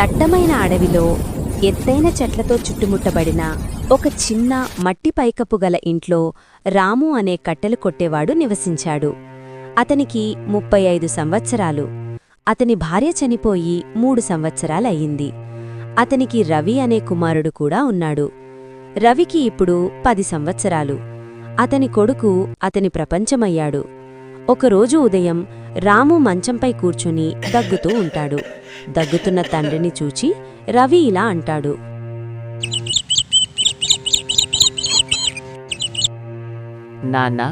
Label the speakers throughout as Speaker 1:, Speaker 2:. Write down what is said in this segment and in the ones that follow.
Speaker 1: దట్టమైన అడవిలో ఎత్తైన చెట్లతో చుట్టుముట్టబడిన ఒక చిన్న మట్టి పైకప్పు గల ఇంట్లో రాము అనే కట్టెలు కొట్టేవాడు నివసించాడు. అతనికి ముప్పై ఐదు సంవత్సరాలు. అతని భార్య చనిపోయి మూడు సంవత్సరాలయ్యింది. అతనికి రవి అనే కుమారుడు కూడా ఉన్నాడు. రవికి ఇప్పుడు పది సంవత్సరాలు. అతని కొడుకు అతని ప్రపంచమయ్యాడు. ఒకరోజు ఉదయం రాము మంచంపై కూర్చుని దగ్గుతూ ఉంటాడు. దగ్గుతున్న తండ్రిని చూచి రవి ఇలా అంటాడు.
Speaker 2: నాన్న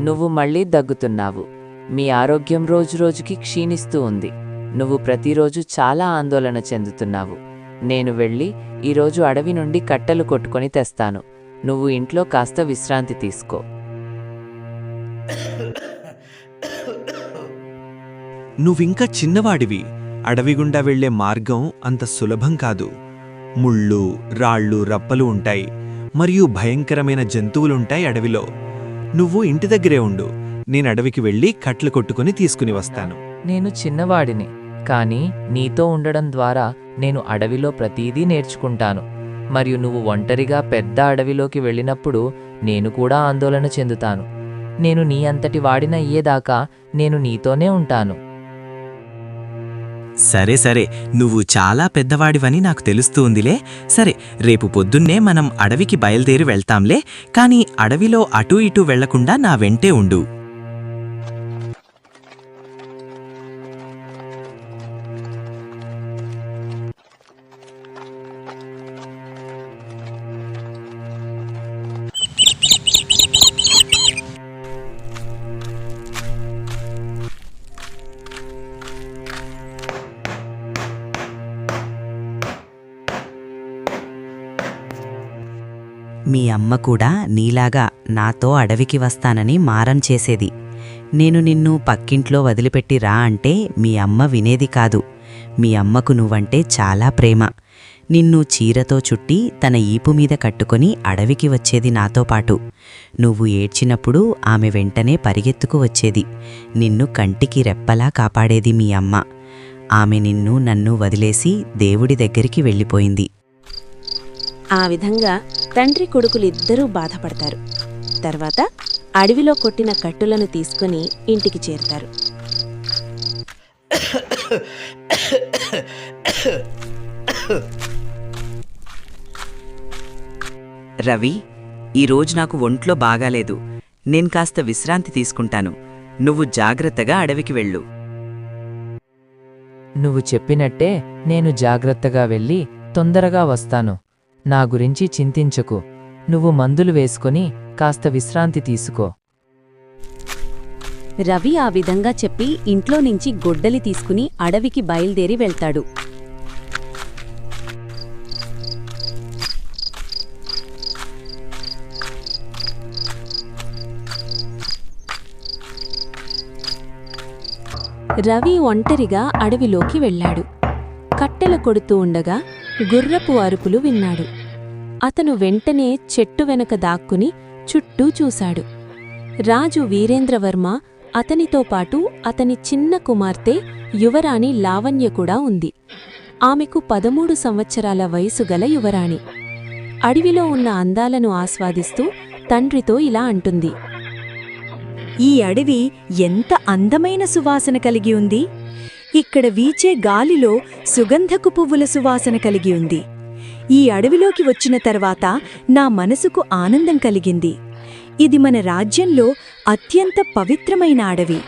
Speaker 2: నువ్వు మళ్ళీ దగ్గుతున్నావు. మీ ఆరోగ్యం రోజురోజుకి క్షీణిస్తూ ఉంది. నువ్వు ప్రతిరోజు చాలా ఆందోళన చెందుతున్నావు. నేను వెళ్ళి ఈరోజు అడవి నుండి కట్టెలు కొట్టుకొని తెస్తాను. నువ్వు ఇంట్లో కాస్త విశ్రాంతి తీసుకో.
Speaker 3: నువ్వింకా చిన్నవాడివి. అడవిగుండా వెళ్ళే మార్గం అంత సులభం కాదు. ముళ్ళు రాళ్ళు రప్పలు ఉంటాయి. మరియు భయంకరమైన జంతువులుంటాయి అడవిలో. నువ్వు ఇంటి దగ్గరే ఉండు. నేను అడవికి వెళ్ళి కట్లు కొట్టుకుని తీసుకుని వస్తాను.
Speaker 2: నేను చిన్నవాడిని. కానీ నీతో ఉండడం ద్వారా నేను అడవిలో ప్రతీదీ నేర్చుకుంటాను. మరియు నువ్వు ఒంటరిగా పెద్ద అడవిలోకి వెళ్ళినప్పుడు నేను కూడా ఆందోళన చెందుతాను. నేను నీ అంతటి వాడిన అయ్యేదాకా నేను నీతోనే ఉంటాను.
Speaker 4: సరే సరే. నువ్వు చాలా పెద్దవాడివని నాకు తెలుస్తూ ఉందిలే. సరే రేపు పొద్దున్నే మనం అడవికి బయలుదేరి వెళ్తాంలే. కానీ అడవిలో అటూ ఇటూ వెళ్ళకుండా నా వెంటే ఉండు. మీ అమ్మ కూడా నీలాగా నాతో అడవికి వస్తానని మారం చేసేది. నేను నిన్ను పక్కింట్లో వదిలిపెట్టి రా అంటే మీ అమ్మ వినేది కాదు. మీ అమ్మకు నువ్వంటే చాలా ప్రేమ. నిన్ను చీరతో చుట్టి తన ఈపు మీద కట్టుకొని అడవికి వచ్చేది నాతో పాటు. నువ్వు ఏడ్చినప్పుడు ఆమె వెంటనే పరిగెత్తుకు వచ్చేది. నిన్ను కంటికి రెప్పలా కాపాడేది మీ అమ్మ. ఆమె నిన్ను నన్ను వదిలేసి దేవుడి దగ్గరికి వెళ్ళిపోయింది.
Speaker 1: ఆ విధంగా తండ్రి కొడుకులిద్దరూ బాధపడతారు. తర్వాత అడవిలో కొట్టిన కట్టులను తీసుకుని ఇంటికి చేరుతారు.
Speaker 4: రవి ఈరోజు నాకు ఒంట్లో బాగాలేదు. నేను కాస్త విశ్రాంతి తీసుకుంటాను. నువ్వు జాగ్రత్తగా అడవికి వెళ్ళు.
Speaker 2: నువ్వు చెప్పినట్టే నేను జాగ్రత్తగా వెళ్ళి తొందరగా వస్తాను. నా గురించి చింతించకు. నువ్వు మందులు వేసుకొని కాస్త విశ్రాంతి తీసుకో.
Speaker 1: రవి ఆ విధంగా చెప్పి ఇంట్లో నుంచి గొడ్డలి తీసుకుని అడవికి బయలుదేరి వెళ్తాడు. రవి ఒంటరిగా అడవిలోకి వెళ్ళాడు. కట్టెలు కొడుతూ ఉండగా గుర్రపు అరుపులు విన్నాడు. అతను వెంటనే చెట్టు వెనక దాక్కుని చుట్టూ చూశాడు. రాజు వీరేంద్రవర్మ అతనితో పాటు అతని చిన్న కుమార్తె యువరాణి లావణ్య కూడా ఉంది. ఆమెకు పదమూడు సంవత్సరాల వయసు గల యువరాణి. అడవిలో ఉన్న అందాలను ఆస్వాదిస్తూ తండ్రితో ఇలా అంటుంది.
Speaker 5: ఈ అడవి ఎంత అందమైన సువాసన కలిగి ఉంది. ఇక్కడ వీచే గాలిలో సుగంధకు పువ్వుల సువాసన కలిగి ఉంది. ఈ అడవిలోకి వచ్చిన తర్వాత నా మనసుకు ఆనందం కలిగింది. ఇది మన రాజ్యంలో అత్యంత పవిత్రమైన అడవి.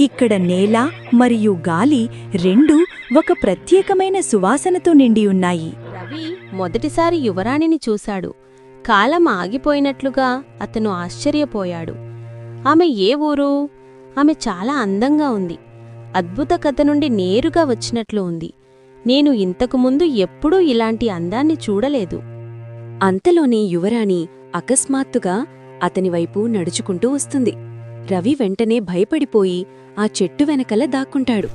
Speaker 5: ఇక్కడ నేల మరియు గాలి రెండూ ఒక ప్రత్యేకమైన సువాసనతో నిండి ఉన్నాయి.
Speaker 1: రవి మొదటిసారి యువరాణిని చూశాడు. కాలం ఆగిపోయినట్లుగా అతను ఆశ్చర్యపోయాడు. ఆమె ఏ ఊరు? ఆమె చాలా అందంగా ఉంది. అద్భుత కథ నుండి నేరుగా వచ్చినట్లు ఉంది. నేను ఇంతకుముందు ఎప్పుడూ ఇలాంటి అందాన్ని చూడలేదు. అంతలోనే యువరాణి అకస్మాత్తుగా అతనివైపు నడుచుకుంటూ వస్తుంది. రవి వెంటనే భయపడిపోయి ఆ చెట్టు వెనకల దాక్కుంటాడు.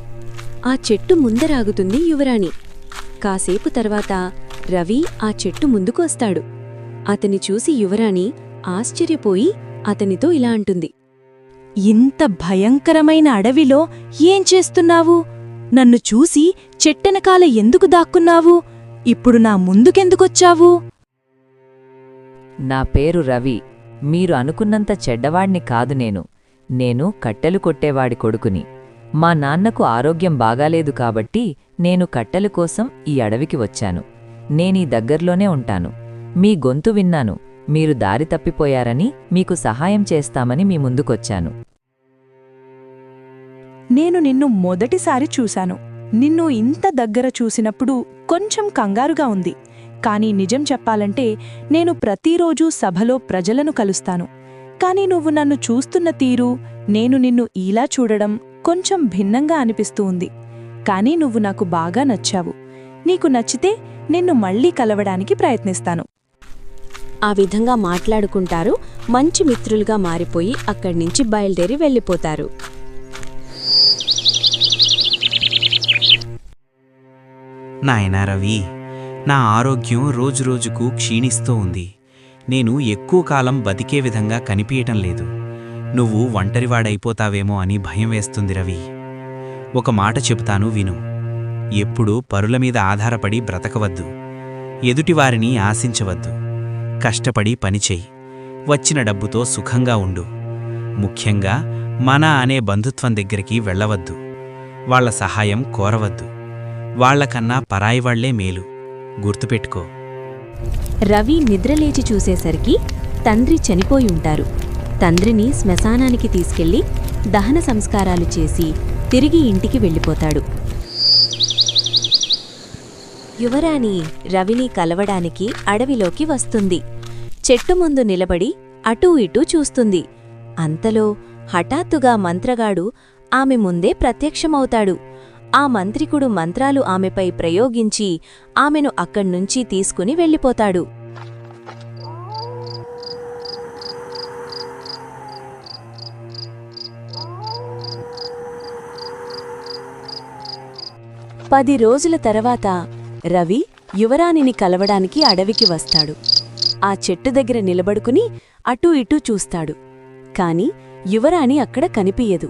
Speaker 1: ఆ చెట్టు ముందరాగుతుంది యువరాణి. కాసేపు తర్వాత రవి ఆ చెట్టు ముందుకు వస్తాడు. అతని చూసి యువరాణి ఆశ్చర్యపోయి అతనితో ఇలా అంటుంది.
Speaker 5: ఇంత భయంకరమైన అడవిలో ఏం చేస్తున్నావు? నన్ను చూసి చెట్టెనకాల ఎందుకు దాక్కున్నావు? ఇప్పుడు నా ముందుకెందుకొచ్చావు?
Speaker 2: నా పేరు రవి. మీరు అనుకున్నంత చెడ్డవాణ్ణి కాదు నేను. నేను కట్టెలు కొట్టేవాడి కొడుకుని. మా నాన్నకు ఆరోగ్యం బాగాలేదు కాబట్టి నేను కట్టెల కోసం ఈ అడవికి వచ్చాను. నేనీ దగ్గర్లోనే ఉంటాను. మీ గొంతు విన్నాను. మీరు దారి తప్పిపోయారని మీకు సహాయం చేస్తామని మీ ముందుకొచ్చాను.
Speaker 5: నేను నిన్ను మొదటిసారి చూశాను. నిన్ను ఇంత దగ్గర చూసినప్పుడు కొంచెం కంగారుగా ఉంది. కానీ నిజం చెప్పాలంటే నేను ప్రతిరోజూ సభలో ప్రజలను కలుస్తాను. కానీ నువ్వు నన్ను చూస్తున్న తీరు నేను నిన్ను ఇలా చూడడం కొంచెం భిన్నంగా అనిపిస్తూ ఉంది. కానీ నువ్వు నాకు బాగా నచ్చావు. నీకు నచ్చితే నిన్ను మళ్ళీ కలవడానికి ప్రయత్నిస్తాను.
Speaker 1: ఆ విధంగా మాట్లాడుకుంటారు మంచి మిత్రులుగా మారిపోయి అక్కడ్నుంచి బయలుదేరి వెళ్ళిపోతారు.
Speaker 3: నాయనా రవి నా ఆరోగ్యం రోజురోజుకు క్షీణిస్తూ ఉంది. నేను ఎక్కువ కాలం బతికే విధంగా కనిపించటం లేదు. నువ్వు ఒంటరివాడైపోతావేమో అని భయం వేస్తుంది రవి. ఒక మాట చెబుతాను విను. ఎప్పుడూ పరుల మీద ఆధారపడి బ్రతకవద్దు. ఎదుటివారిని ఆశించవద్దు. కష్టపడి పనిచేయి వచ్చిన డబ్బుతో సుఖంగా ఉండు. ముఖ్యంగా మన అనే బంధుత్వం దగ్గరికి వెళ్ళవద్దు. వాళ్ళ సహాయం కోరవద్దు. వాళ్ళకన్నా పరాయివాళ్ళే మేలు. గుర్తుపెట్టుకో.
Speaker 1: రవి నిద్రలేచి చూసేసరికి తండ్రి చనిపోయి ఉంటారు. తండ్రిని శ్మశానానికి తీసుకెళ్ళి దహన సంస్కారాలు చేసి తిరిగి ఇంటికి వెళ్ళిపోతాడు. యువరాణి రవిని కలవడానికి అడవిలోకి వస్తుంది. చెట్టు ముందు నిలబడి అటూ ఇటూ చూస్తుంది. అంతలో హఠాత్తుగా మంత్రగాడు ఆమె ముందే ప్రత్యక్షమవుతాడు. ఆ మంత్రికుడు మంత్రాలు ఆమెపై ప్రయోగించి ఆమెను అక్కడ్నుంచి తీసుకుని వెళ్ళిపోతాడు. పది రోజుల తర్వాత రవి యువరాణిని కలవడానికి అడవికి వస్తాడు. ఆ చెట్టు దగ్గర నిలబడుకుని అటూ ఇటూ చూస్తాడు. కాని యువరాణి అక్కడ కనిపియదు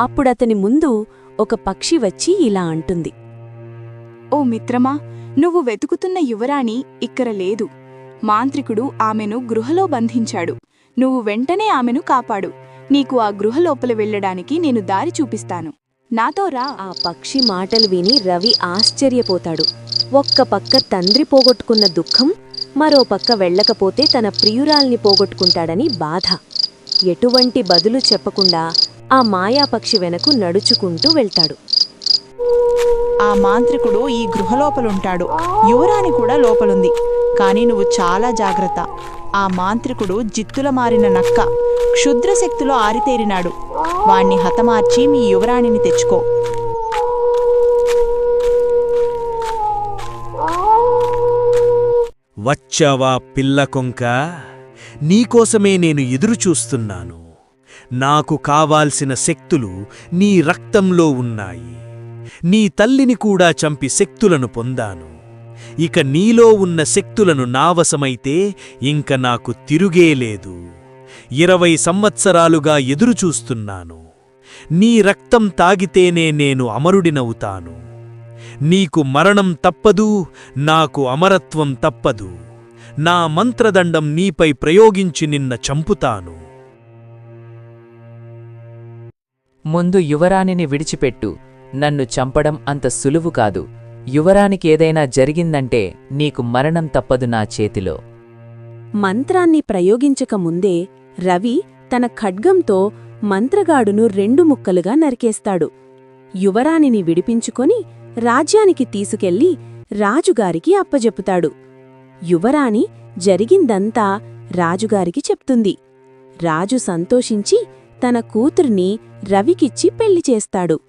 Speaker 1: అప్పుడతని ముందు ఒక పక్షి వచ్చి ఇలా అంటుంది.
Speaker 6: ఓ మిత్రమా నువ్వు వెతుకుతున్న యువరాణి ఇక్కడ లేదు. మాంత్రికుడు ఆమెను గృహలో బంధించాడు. నువ్వు వెంటనే ఆమెను కాపాడు. నీకు ఆ గృహ లోపల వెళ్ళడానికి నేను దారి చూపిస్తాను. నాతో రా.
Speaker 1: ఆ పక్షి మాటలు విని రవి ఆశ్చర్యపోతాడు. ఒక్క పక్క తండ్రి పోగొట్టుకున్న దుఃఖం మరో పక్క వెళ్ళకపోతే తన ప్రియురాల్ని పోగొట్టుకుంటాడని బాధ. ఎటువంటి బదులు చెప్పకుండా ఆ మాయాపక్షి వెనకు నడుచుకుంటూ వెళ్తాడు.
Speaker 6: ఆ మాంత్రికుడు ఈ గృహ లోపలుంటాడు యువరాణి కూడా లోపలుంది. కానీ నువ్వు చాలా జాగ్రత్త. ఆ మాంత్రికుడు జిత్తుల మారిన నక్క క్షుద్ర శక్తిలో ఆరితేరినాడు. వాణ్ణి హతమార్చి మీ యువరాణిని తెచ్చుకో.
Speaker 3: వచ్చావా పిల్ల కొంక? నీకోసమే నేను ఎదురుచూస్తున్నాను నాకు కావాల్సిన శక్తులు నీ రక్తంలో ఉన్నాయి. నీ తల్లిని కూడా చంపి శక్తులను పొందాను. ఇక నీలో ఉన్న శక్తులను నావసమైతే ఇంక నాకు తిరుగేలేదు ఇరవై సంవత్సరాలుగా ఎదురుచూస్తున్నాను నీ రక్తం తాగితేనే నేను అమరుడినవుతాను. నీకు మరణం తప్పదు నాకు అమరత్వం తప్పదు. నా మంత్రదండం నీపై ప్రయోగించి నిన్న చంపుతాను.
Speaker 2: ముందు యువరాణిని విడిచిపెట్టు. నన్ను చంపడం అంత సులువు కాదు. యువరానికి ఏదైనా జరిగిందంటే నీకు మరణం తప్పదు నా చేతిలో.
Speaker 1: మంత్రాన్ని ప్రయోగించకముందే రవి తన ఖడ్గంతో మంత్రగాడును రెండు ముక్కలుగా నరికేస్తాడు. యువరాణిని విడిపించుకొని రాజ్యానికి తీసుకెళ్ళి రాజుగారికి అప్పజెపుతాడు. యువరాణి జరిగిందంతా రాజుగారికి చెప్తుంది. రాజు సంతోషించి తన కూతుర్ని రవికిచ్చి పెళ్ళి చేస్తాడు.